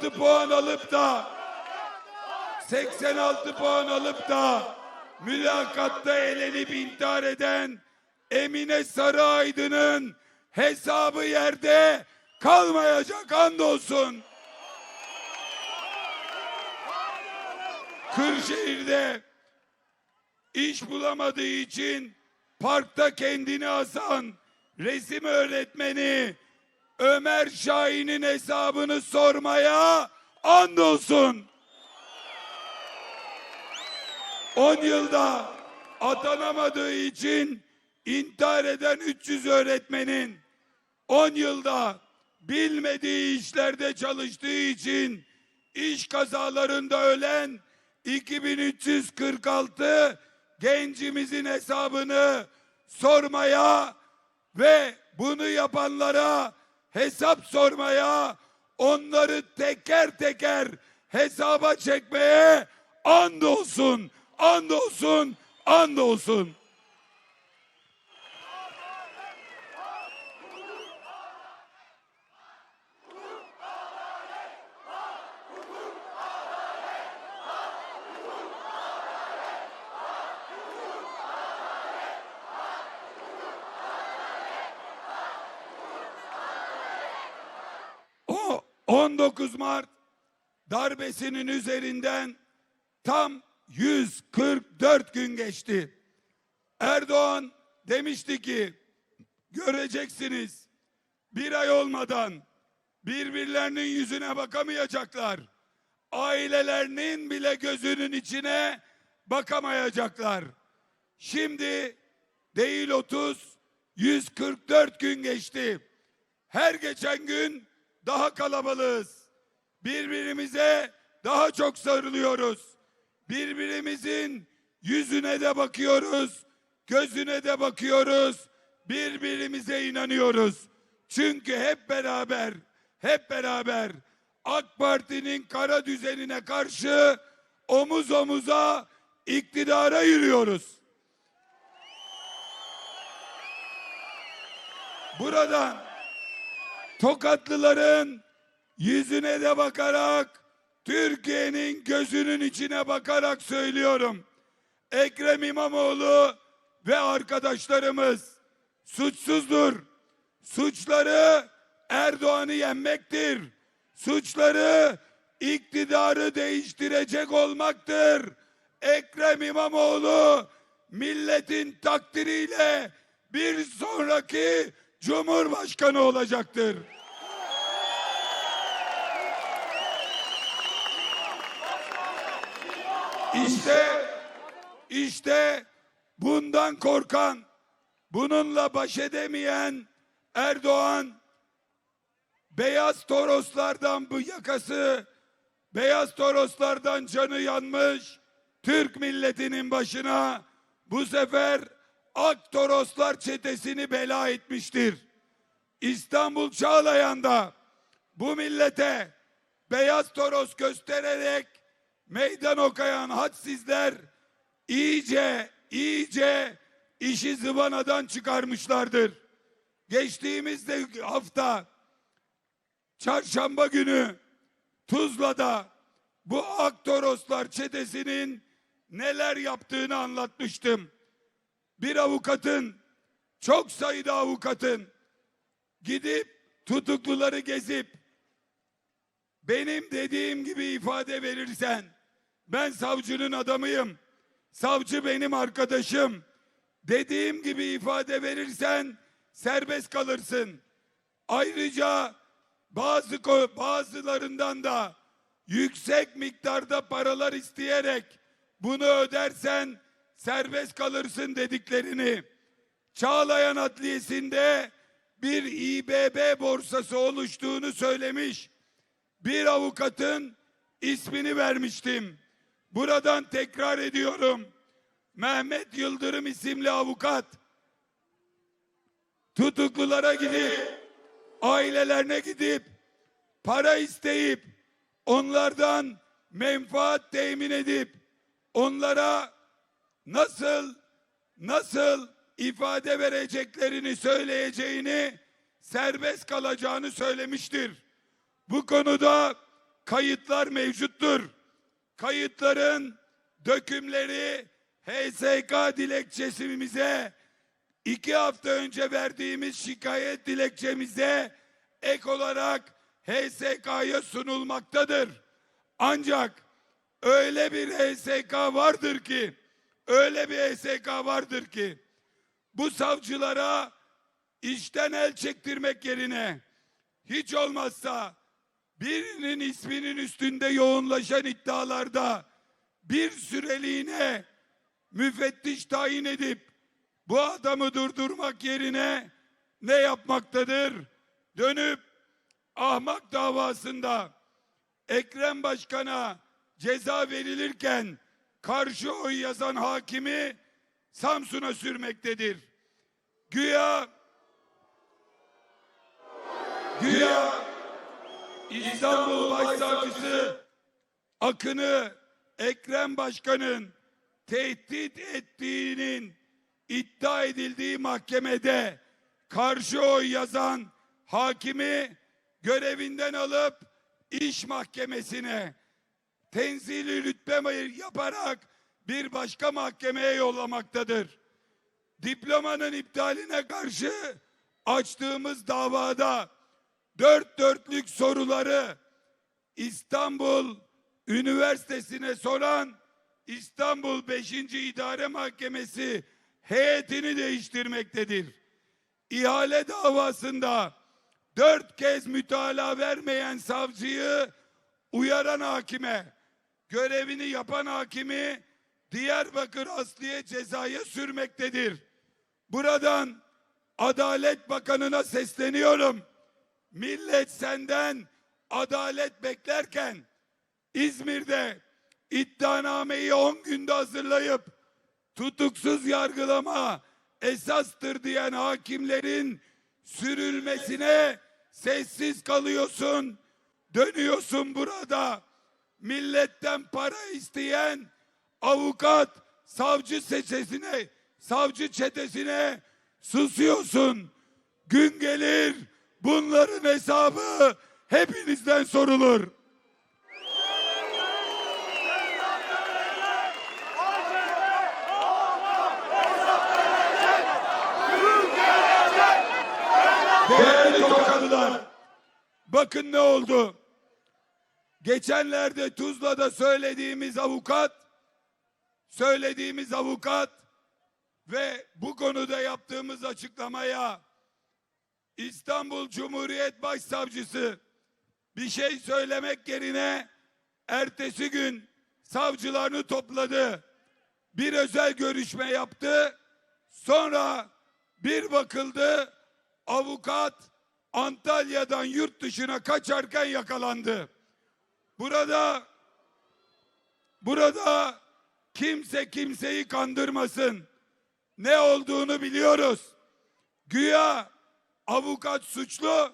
86 puan alıp da 86 puan alıp da mülakatta elenip intihar eden Emine Sarıaydın'ın hesabı yerde kalmayacak andolsun. Kırşehir'de iş bulamadığı için parkta kendini asan resim öğretmeni Ömer Şahin'in hesabını sormaya andolsun. 10 yılda atanamadığı için intihar eden 300 öğretmenin 10 yılda bilmediği işlerde çalıştığı için iş kazalarında ölen 2346 gencimizin hesabını sormaya ve bunu yapanlara hesap sormaya, onları teker teker hesaba çekmeye and olsun, and 19 Mart darbesinin üzerinden tam 144 gün geçti. Erdoğan demişti ki göreceksiniz bir ay olmadan birbirlerinin yüzüne bakamayacaklar. Ailelerinin bile gözünün içine bakamayacaklar. Şimdi değil 30 144 gün geçti. Her geçen gün daha kalabalığız. Birbirimize daha çok sarılıyoruz. Birbirimizin yüzüne de bakıyoruz, gözüne de bakıyoruz. Birbirimize inanıyoruz. Çünkü hep beraber, hep beraber AK Parti'nin kara düzenine karşı omuz omuza iktidara yürüyoruz. Buradan Tokatlıların yüzüne de bakarak Türkiye'nin gözünün içine bakarak söylüyorum. Ekrem İmamoğlu ve arkadaşlarımız suçsuzdur. Suçları Erdoğan'ı yenmektir. Suçları iktidarı değiştirecek olmaktır. Ekrem İmamoğlu milletin takdiriyle bir sonraki Cumhurbaşkanı olacaktır. İşte işte bundan korkan, bununla baş edemeyen Erdoğan beyaz toroslardan bu yakası, beyaz toroslardan canı yanmış Türk milletinin başına bu sefer Ak Toroslar çetesini bela etmiştir. İstanbul Çağlayan'da bu millete beyaz toros göstererek meydan okuyan hadsizler iyice iyice işi zıvanadan çıkarmışlardır. Geçtiğimiz de hafta çarşamba günü Tuzla'da bu Aktoroslar çetesinin neler yaptığını anlatmıştım. Bir avukatın çok sayıda avukatın gidip tutukluları gezip benim dediğim gibi ifade verirsen ben savcının adamıyım. Savcı benim arkadaşım. Dediğim gibi ifade verirsen serbest kalırsın. Ayrıca bazı bazılarından da yüksek miktarda paralar isteyerek bunu ödersen serbest kalırsın dediklerini Çağlayan Adliyesi'nde bir İBB borsası oluştuğunu söylemiş. Bir avukatın ismini vermiştim. Buradan tekrar ediyorum. Mehmet Yıldırım isimli avukat tutuklulara gidip ailelerine gidip para isteyip onlardan menfaat temin edip onlara nasıl nasıl ifade vereceklerini söyleyeceğini serbest kalacağını söylemiştir. Bu konuda kayıtlar mevcuttur. Kayıtların dökümleri HSK dilekçesimize iki hafta önce verdiğimiz şikayet dilekçemize ek olarak HSK'ya sunulmaktadır. Ancak öyle bir HSK vardır ki, öyle bir HSK vardır ki, bu savcılara işten el çektirmek yerine hiç olmazsa birinin isminin üstünde yoğunlaşan iddialarda bir süreliğine müfettiş tayin edip bu adamı durdurmak yerine ne yapmaktadır? Dönüp ahmak davasında Ekrem Başkan'a ceza verilirken karşı oy yazan hakimi Samsun'a sürmektedir. Güya güya İstanbul Başsavcısı Akın'ı Ekrem Başkan'ın tehdit ettiğinin iddia edildiği mahkemede karşı oy yazan hakimi görevinden alıp iş mahkemesine tenzili rütbe yaparak bir başka mahkemeye yollamaktadır. Diplomanın iptaline karşı açtığımız davada dört dörtlük soruları İstanbul Üniversitesi'ne soran İstanbul 5. İdare Mahkemesi heyetini değiştirmektedir. İhale davasında dört kez mütalaa vermeyen savcıyı uyaran hakime, görevini yapan hakimi Diyarbakır Asliye cezaya sürmektedir. Buradan Adalet Bakanı'na sesleniyorum. Millet senden adalet beklerken İzmir'de iddianameyi 10 günde hazırlayıp tutuksuz yargılama esastır diyen hakimlerin sürülmesine sessiz kalıyorsun. Dönüyorsun burada milletten para isteyen avukat savcı seçesine savcı çetesine susuyorsun. Gün gelir bunların hesabı hepinizden sorulur. Değerli Tokalılar, bakın ne oldu? Geçenlerde Tuzla'da söylediğimiz avukat, söylediğimiz avukat ve bu konuda yaptığımız açıklamaya İstanbul Cumhuriyet Başsavcısı bir şey söylemek yerine ertesi gün savcılarını topladı. Bir özel görüşme yaptı. Sonra bir bakıldı avukat Antalya'dan yurt dışına kaçarken yakalandı. Burada burada kimse kimseyi kandırmasın. Ne olduğunu biliyoruz. Güya avukat suçlu,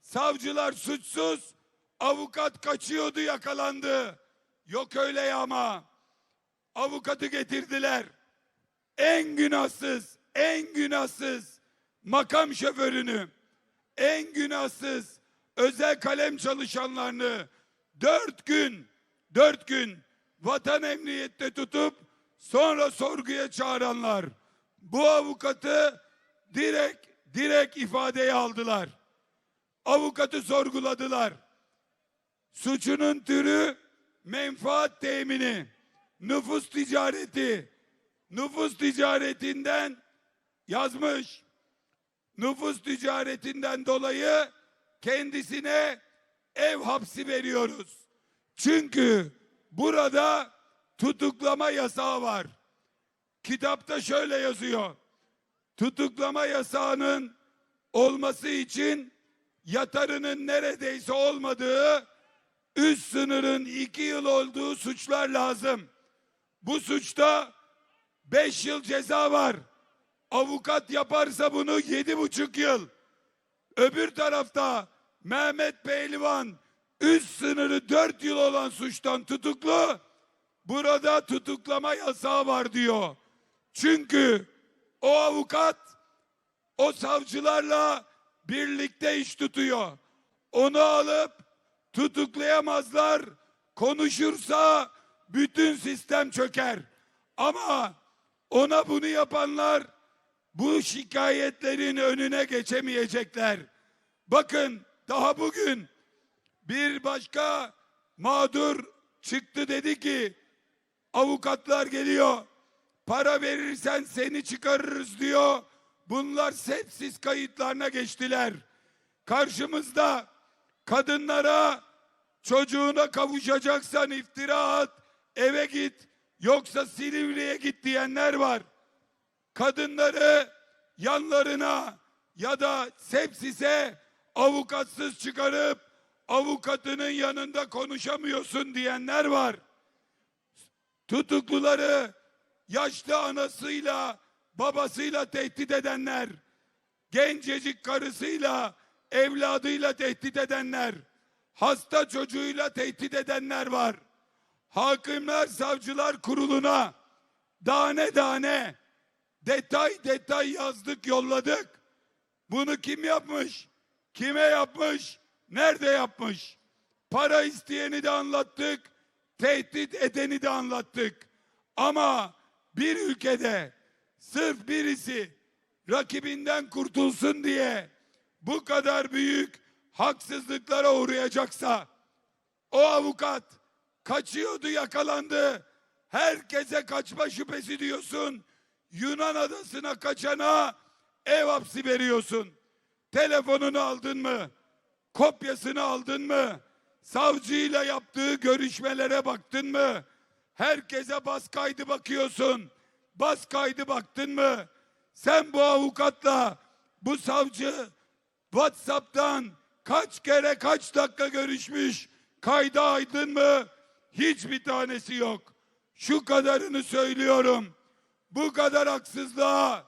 savcılar suçsuz, avukat kaçıyordu yakalandı. Yok öyle ya ama. Avukatı getirdiler. En günahsız, en günahsız makam şoförünü, en günahsız özel kalem çalışanlarını dört gün, dört gün vatan emniyette tutup sonra sorguya çağıranlar bu avukatı direkt direkt ifadeye aldılar. Avukatı sorguladılar. Suçunun türü menfaat temini, nüfus ticareti. Nüfus ticaretinden yazmış. Nüfus ticaretinden dolayı kendisine ev hapsi veriyoruz. Çünkü burada tutuklama yasağı var. Kitapta şöyle yazıyor. Tutuklama yasağının olması için yatarının neredeyse olmadığı üst sınırın iki yıl olduğu suçlar lazım. Bu suçta beş yıl ceza var. Avukat yaparsa bunu yedi buçuk yıl. Öbür tarafta Mehmet Pehlivan üst sınırı dört yıl olan suçtan tutuklu. Burada tutuklama yasağı var diyor. Çünkü o avukat o savcılarla birlikte iş tutuyor. Onu alıp tutuklayamazlar. Konuşursa bütün sistem çöker. Ama ona bunu yapanlar bu şikayetlerin önüne geçemeyecekler. Bakın daha bugün bir başka mağdur çıktı dedi ki avukatlar geliyor. Para verirsen seni çıkarırız diyor. Bunlar sepsiz kayıtlarına geçtiler. Karşımızda kadınlara çocuğuna kavuşacaksan iftira at, eve git yoksa Silivri'ye git diyenler var. Kadınları yanlarına ya da sepsise avukatsız çıkarıp avukatının yanında konuşamıyorsun diyenler var. Tutukluları yaşlı anasıyla babasıyla tehdit edenler, gencecik karısıyla evladıyla tehdit edenler, hasta çocuğuyla tehdit edenler var. Hakimler Savcılar Kurulu'na tane tane detay detay yazdık yolladık. Bunu kim yapmış? Kime yapmış? Nerede yapmış? Para isteyeni de anlattık, tehdit edeni de anlattık. Ama bir ülkede sırf birisi rakibinden kurtulsun diye bu kadar büyük haksızlıklara uğrayacaksa o avukat kaçıyordu yakalandı. Herkese kaçma şüphesi diyorsun. Yunan adasına kaçana ev hapsi veriyorsun. Telefonunu aldın mı? Kopyasını aldın mı? Savcıyla yaptığı görüşmelere baktın mı? Herkese bas kaydı bakıyorsun. Bas kaydı baktın mı? Sen bu avukatla bu savcı WhatsApp'tan kaç kere kaç dakika görüşmüş? Kayda aydın mı? Hiçbir tanesi yok. Şu kadarını söylüyorum. Bu kadar haksızlığa,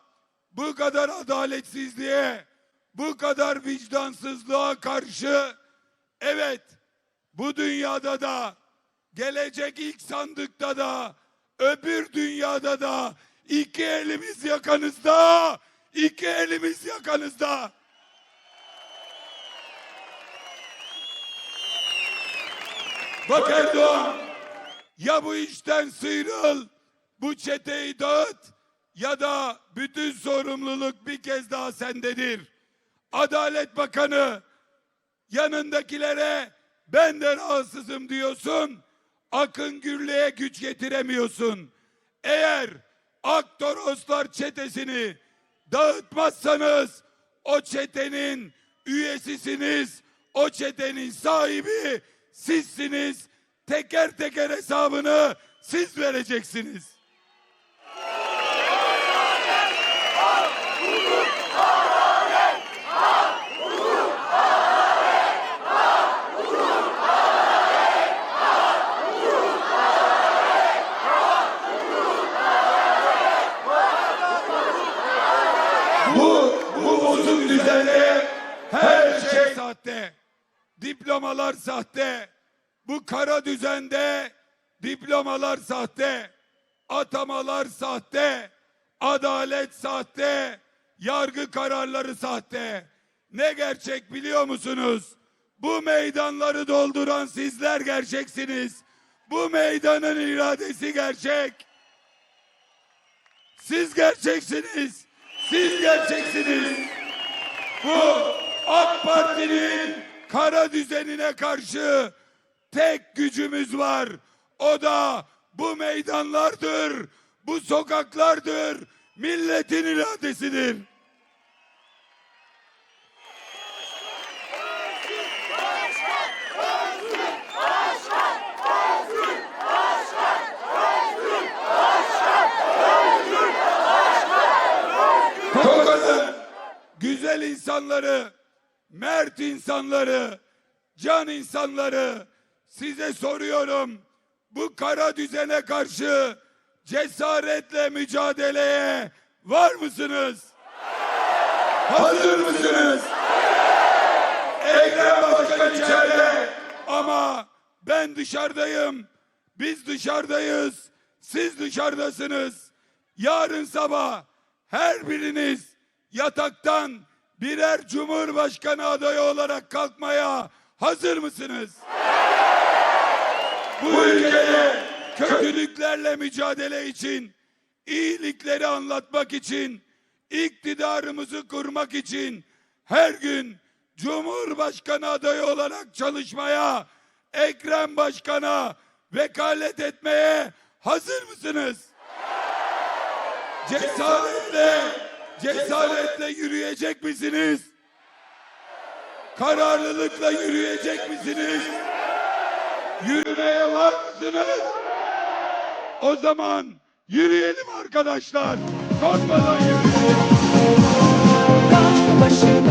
bu kadar adaletsizliğe, bu kadar vicdansızlığa karşı evet bu dünyada da gelecek ilk sandıkta da öbür dünyada da iki elimiz yakanızda iki elimiz yakanızda Bak Erdoğan ya bu işten sıyrıl bu çeteyi dağıt ya da bütün sorumluluk bir kez daha sendedir. Adalet Bakanı yanındakilere ben de rahatsızım diyorsun. Akın Gürlü'ye güç getiremiyorsun. Eğer Aktoroslar çetesini dağıtmazsanız o çetenin üyesisiniz. O çetenin sahibi sizsiniz. Teker teker hesabını siz vereceksiniz. Bu, bu düzene her şey sahte. Diplomalar sahte. Bu kara düzende diplomalar sahte. Atamalar sahte. Adalet sahte. Yargı kararları sahte. Ne gerçek biliyor musunuz? Bu meydanları dolduran sizler gerçeksiniz. Bu meydanın iradesi gerçek. Siz gerçeksiniz. Siz gerçeksiniz. Bu AK Parti'nin kara düzenine karşı tek gücümüz var. O da bu meydanlardır. Bu sokaklardır. Milletin iradesidir. Güzel insanları, mert insanları, can insanları size soruyorum. Bu kara düzene karşı cesaretle mücadeleye var mısınız? Hazır mısınız? Ekrem Başkan içeride ama ben dışarıdayım. Biz dışarıdayız. Siz dışarıdasınız. Yarın sabah her biriniz yataktan birer cumhurbaşkanı adayı olarak kalkmaya hazır mısınız? Bu ülkede kötülüklerle mücadele için, iyilikleri anlatmak için, iktidarımızı kurmak için her gün Cumhurbaşkanı adayı olarak çalışmaya, Ekrem Başkan'a vekalet etmeye hazır mısınız? Cesaretle, Cesaretle yürüyecek misiniz? Kararlılıkla yürüyecek misiniz? Yürümeye var mısınız? O zaman yürüyelim arkadaşlar. Korkmadan yürüyelim. Başım